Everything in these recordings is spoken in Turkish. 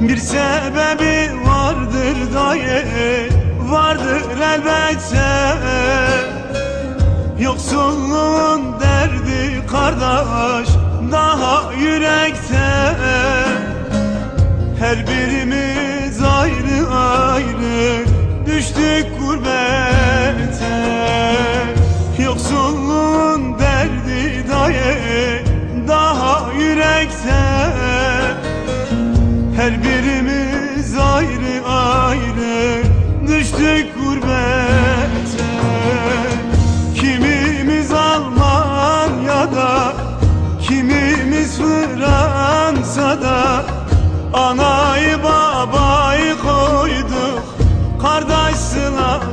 Bir sebebi vardır dayı Vardır elbette. Yoksulluğun derdi kardeş Daha yürekte. Her birimiz ayrı ayrı Düştük gurbete birimiz ayrı ayrı Düştük gurbete. Kimimiz Almanya'da Kimimiz Fransa'da Anayı babayı koyduk Kardeş sılada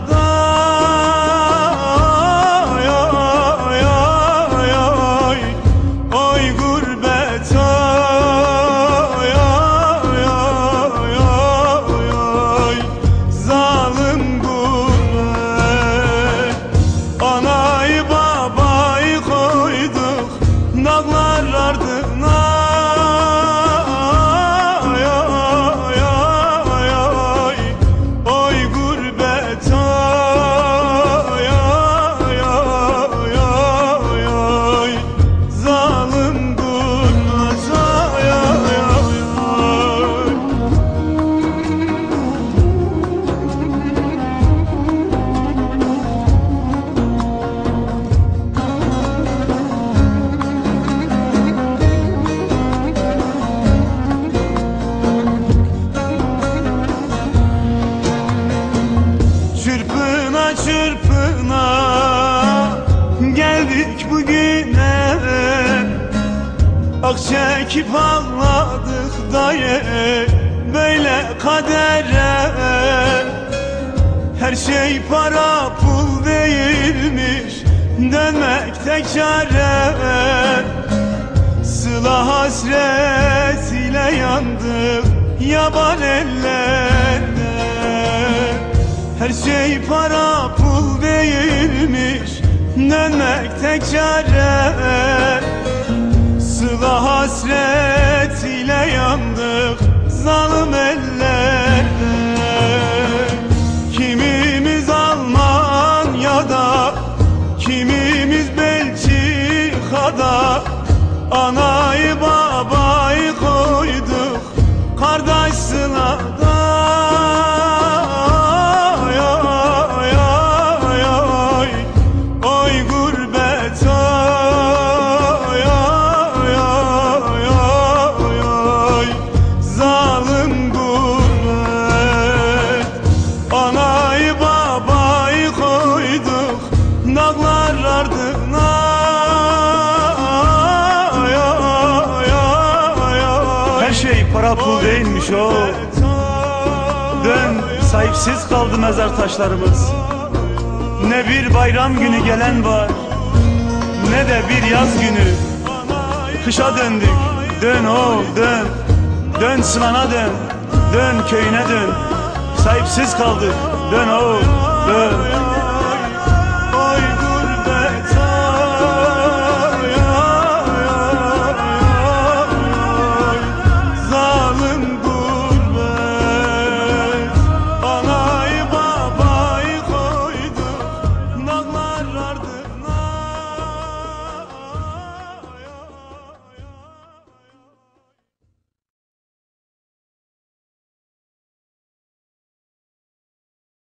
Dağlar ardına Ak çekip ağladık dayı böyle kadere. Her şey para pul değilmiş dönmek tek çare. Sıla hasret ile yandık yaban ellerde Her şey para pul değilmiş Dönmek tek Sıla hasret ile yandık Zalim ellerde para pul değilmiş o. Dön sahipsiz kaldı mezar taşlarımız. Ne bir bayram günü gelen var ne de bir yaz günü. Kışa döndük. Dön o dön. Dön sınana dön. Dön köyüne dön. Sahipsiz kaldık. Dön o dön.